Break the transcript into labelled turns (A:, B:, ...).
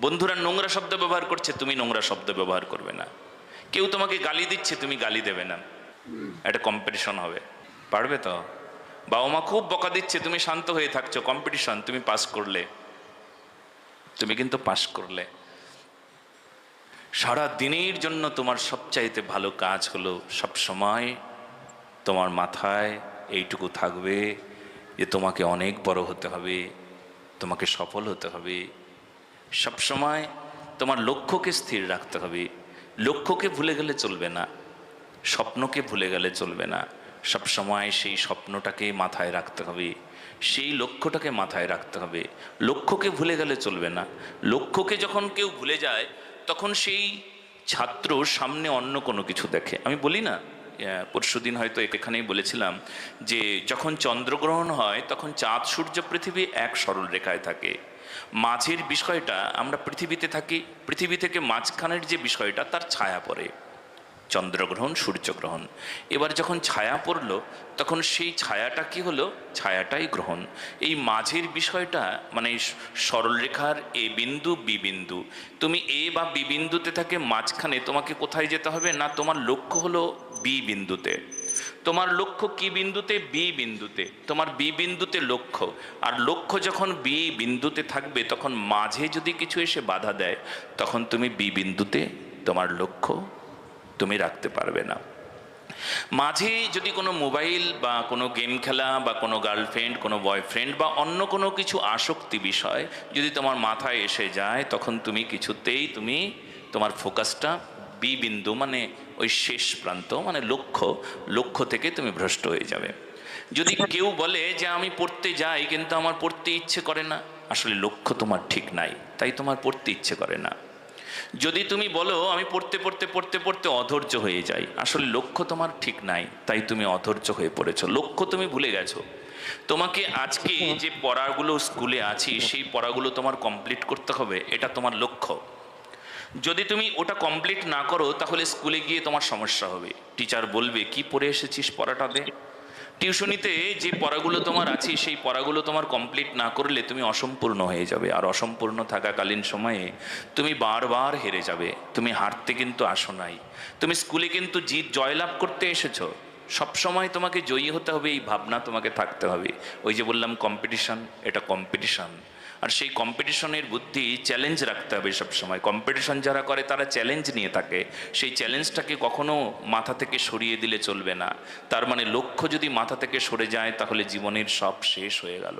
A: বন্ধুরা নোংরা শব্দ ব্যবহার করছে, তুমি নোংরা শব্দ ব্যবহার করবে না। কেউ তোমাকে গালি দিচ্ছে, তুমি গালি দেবে না। একটা কম্পিটিশন হবে। পারবে তো? বাবা মা খুব বকা দিচ্ছে, তুমি শান্ত হয়ে থাকছো। কম্পিটিশন তুমি পাস করলে। তুমি কিন্তু পাস করলে। সারা দিনের জন্য তোমার সবচাইতে ভালো কাজ হলো সব সময় তোমার মাথায় এইটুকু থাকবে যে তোমাকে অনেক বড় হতে হবে, তোমাকে সফল হতে হবে। সব সময় তোমার লক্ষ্যকে স্থির রাখতে হবে। লক্ষ্যকে ভুলে গেলে চলবে না। স্বপ্নকে ভুলে গেলে চলবে না। সব সময় সেই স্বপ্নটাকে মাথায় রাখতে হবে। সেই লক্ষ্যটাকে মাথায় রাখতে হবে। লক্ষ্যকে ভুলে গেলে চলবে না। লক্ষ্যকে যখন কেউ ভুলে যায়, তখন সেই ছাত্র সামনে অন্য কোনো কিছু দেখে। আমি বলি না পরশু দিন হয়তো এখানেই বলেছিলাম যে, যখন চন্দ্রগ্রহণ হয়, তখন চাঁদ, সূর্য, পৃথিবী এক সরল রেখায় থাকে। মাঝের বিষয়টা আমরা পৃথিবীতে থাকি, পৃথিবী থেকে মাঝখানের যে বিষয়টা তার ছায়া পড়ে। চন্দ্রগ্রহণ, সূর্যগ্রহণ। এবার যখন ছায়া পড়ল, তখন সেই ছায়াটা কি হলো? ছায়াটাই গ্রহণ। এই মাঝের বিষয়টা মানে সরলরেখার এ বিন্দু, বি বিন্দু। তুমি এ বা বি বিন্দুতে থাকে, মাঝখানে তোমাকে কোথায় যেতে হবে না তোমার লক্ষ্য হলো বি বিন্দুতে? তোমার লক্ষ্য কি বিন্দুতে? বি বিন্দুতে। তোমার বি বিন্দুতে লক্ষ্য। আর লক্ষ্য যখন বি বিন্দুতে থাকবে, তখন মাঝে যদি কিছু এসে বাধা দেয়, তখন তুমি বি বিন্দুতে তোমার লক্ষ্য তুমি রাখতে পারবে না। মাঝে যদি কোনো মোবাইল বা কোনো গেম খেলা বা কোনো গার্লফ্রেন্ড, কোনো বয়ফ্রেন্ড বা অন্য কোনো কিছু আসক্তি বিষয় যদি তোমার মাথায় এসে যায়, তখন তুমি কিছুতেই তুমি তোমার ফোকাসটা বি বিন্দু মানে ওই শেষ প্রান্ত মানে লক্ষ্য লক্ষ্য থেকে তুমি ভ্রষ্ট হয়ে যাবে। যদি কেউ বলে যে আমি পড়তে যাই কিন্তু আমার পড়তে ইচ্ছে করে না, আসলে লক্ষ্য তোমার ঠিক নাই, তাই তোমার পড়তে ইচ্ছে করে না। যদি তুমি বলো আমি পড়তে পড়তে পড়তে পড়তে অধৈর্য হয়ে যাই, আসলে লক্ষ্য তোমার ঠিক নাই, তাই তুমি অধৈর্য হয়ে পড়েছ। লক্ষ্য তুমি ভুলে গেছো। তোমাকে আজকে যে পড়াগুলো স্কুলে আছি, সেই পড়াগুলো তোমার কমপ্লিট করতে হবে, এটা তোমার লক্ষ্য। যদি তুমি ওটা কমপ্লিট না করো, তাহলে স্কুলে গিয়ে তোমার সমস্যা হবে। টিচার বলবে, কি পড়ে এসেছিস পড়াটা দে? টিউশনিতে যে পড়াগুলো তোমার আছে, সেই পড়াগুলো তোমার কমপ্লিট না করলে তুমি অসম্পূর্ণ হয়ে যাবে। আর অসম্পূর্ণ থাকাকালীন সময়ে তুমি বারবার হেরে যাবে। তুমি হারতে কিন্তু আসো নাই। তুমি স্কুলে কিন্তু জিত, জয়লাভ করতে এসেছ। সব সময় তোমাকে জয়ী হতে হবে, এই ভাবনা তোমাকে থাকতে হবে। ওই যে বললাম কম্পিটিশন এটা কম্পিটিশন আর সেই কম্পিটিশনের বুদ্ধি চ্যালেঞ্জ রাখতে হবে সব সময় কম্পিটিশন যারা করে, তারা চ্যালেঞ্জ নিয়ে থাকে। সেই চ্যালেঞ্জটাকে কখনো মাথা থেকে সরিয়ে দিলে চলবে না। তার মানে লক্ষ্য যদি মাথা থেকে সরে যায়, তাহলে জীবনের সব শেষ হয়ে গেল।